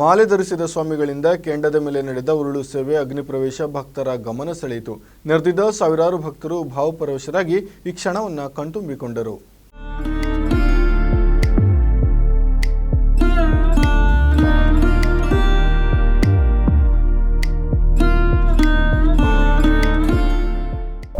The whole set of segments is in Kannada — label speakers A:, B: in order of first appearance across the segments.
A: ಮಾಲೆ ಧರಿಸಿದ ಸ್ವಾಮಿಗಳಿಂದ ಕೆಂಡದ ಮೇಲೆ ನಡೆದ ಉರುಳು ಸೇವೆ ಅಗ್ನಿ ಪ್ರವೇಶ ಭಕ್ತರ ಗಮನ ಸೆಳೆಯಿತು. ನೆರೆದಿದ್ದ ಸಾವಿರಾರು ಭಕ್ತರು ಭಾವಪರವಶರಾಗಿ ಈ ಕ್ಷಣವನ್ನು ಕಣ್ತುಂಬಿಕೊಂಡರು.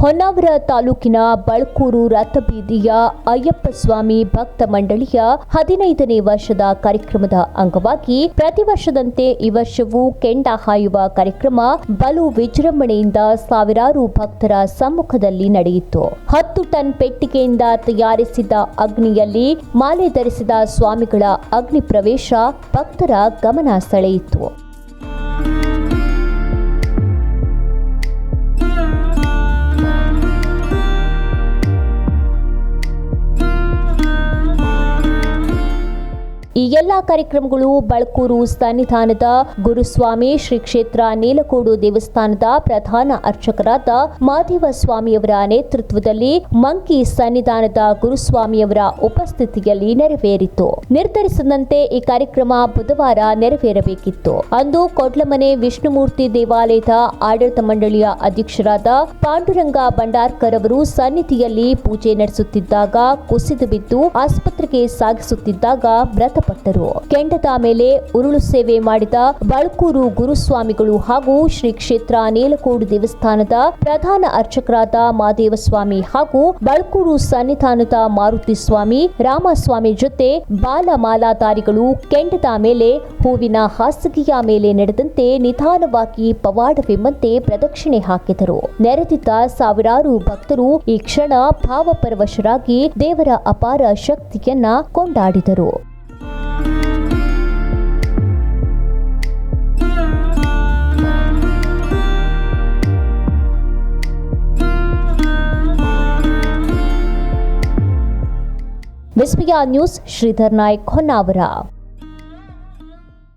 B: ಹೊನ್ನಾವರ ತಾಲೂಕಿನ ಬಳ್ಕೂರು ರಥಬೀದಿಯ ಅಯ್ಯಪ್ಪ ಸ್ವಾಮಿ ಭಕ್ತ ಮಂಡಳಿಯ ಹದಿನೈದನೇ ವರ್ಷದ ಕಾರ್ಯಕ್ರಮದ ಅಂಗವಾಗಿ ಪ್ರತಿ ವರ್ಷದಂತೆ ಈ ವರ್ಷವೂ ಕೆಂಡ ಹಾಯುವ ಕಾರ್ಯಕ್ರಮ ಬಲು ವಿಜೃಂಭಣೆಯಿಂದ ಸಾವಿರಾರು ಭಕ್ತರ ಸಮ್ಮುಖದಲ್ಲಿ ನಡೆಯಿತು. ಹತ್ತು ಟನ್ ಪೆಟ್ಟಿಗೆಯಿಂದ ತಯಾರಿಸಿದ ಅಗ್ನಿಯಲ್ಲಿ ಮಾಲೆ ಧರಿಸಿದ ಸ್ವಾಮಿಗಳ ಅಗ್ನಿ ಪ್ರವೇಶ ಭಕ್ತರ ಗಮನ ಸೆಳೆಯಿತು. ಈ ಎಲ್ಲಾ ಕಾರ್ಯಕ್ರಮಗಳು ಬಳಕೂರು ಸನ್ನಿಧಾನದ ಗುರುಸ್ವಾಮಿ ಶ್ರೀ ಕ್ಷೇತ್ರ ನೀಲಕೋಡು ದೇವಸ್ಥಾನದ ಪ್ರಧಾನ ಅರ್ಚಕರಾದ ಮಾದೇವ ಸ್ವಾಮಿಯವರ ನೇತೃತ್ವದಲ್ಲಿ ಮಂಕಿ ಸನ್ನಿಧಾನದ ಗುರುಸ್ವಾಮಿಯವರ ಉಪಸ್ಥಿತಿಯಲ್ಲಿ ನೆರವೇರಿತು. ನಿರ್ಧರಿಸದಂತೆ ಈ ಕಾರ್ಯಕ್ರಮ ಬುಧವಾರ ನೆರವೇರಬೇಕಿತ್ತು. ಅಂದು ಕೊಡ್ಲಮನೆ ವಿಷ್ಣುಮೂರ್ತಿ ದೇವಾಲಯದ ಆಡಳಿತ ಮಂಡಳಿಯ ಅಧ್ಯಕ್ಷರಾದ ಪಾಂಡುರಂಗ ಭಂಡಾರ್ಕರ್ ಅವರು ಸನ್ನಿಧಿಯಲ್ಲಿ ಪೂಜೆ ನಡೆಸುತ್ತಿದ್ದಾಗ ಕುಸಿದು ಬಿದ್ದು ಆಸ್ಪತ್ರೆಗೆ ಸಾಗಿಸುತ್ತಿದ್ದಾಗ ಮೃತಪಟ್ಟರು. ಕೆಂಡದ ಮೇಲೆ ಉರುಳು ಸೇವೆ ಮಾಡಿದ ಬಳ್ಕೂರು ಗುರುಸ್ವಾಮಿಗಳು ಹಾಗೂ ಶ್ರೀ ಕ್ಷೇತ್ರ ನೀಲಕೋಡು ದೇವಸ್ಥಾನದ ಪ್ರಧಾನ ಅರ್ಚಕರಾದ ಮಾದೇವಸ್ವಾಮಿ ಹಾಗೂ ಬಳ್ಕೂರು ಸನ್ನಿಧಾನದ ಮಾರುತಿ ಸ್ವಾಮಿ ರಾಮಸ್ವಾಮಿ ಜೊತೆ ಬಾಲಮಾಲಾಧಾರಿಗಳು ಕೆಂಡದ ಮೇಲೆ ಹೂವಿನ ಹಾಸಿಗೆಯ ಮೇಲೆ ನಡೆದಂತೆ ನಿಧಾನವಾಗಿ ಪವಾಡವೆಂಬಂತೆ ಪ್ರದಕ್ಷಿಣೆ ಹಾಕಿದರು. ನೆರೆದಿದ್ದ ಸಾವಿರಾರು ಭಕ್ತರು ಈ ಕ್ಷಣ ಭಾವಪರವಶರಾಗಿ ದೇವರ ಅಪಾರ ಶಕ್ತಿಯನ್ನ ಕೊಂಡಾಡಿದರು. ವಿಸ್ಮಯ ನ್ಯೂಸ್ ಶ್ರೀಧರ್ ನಾಯ್ಕ್ ಹೊನ್ನಾವರ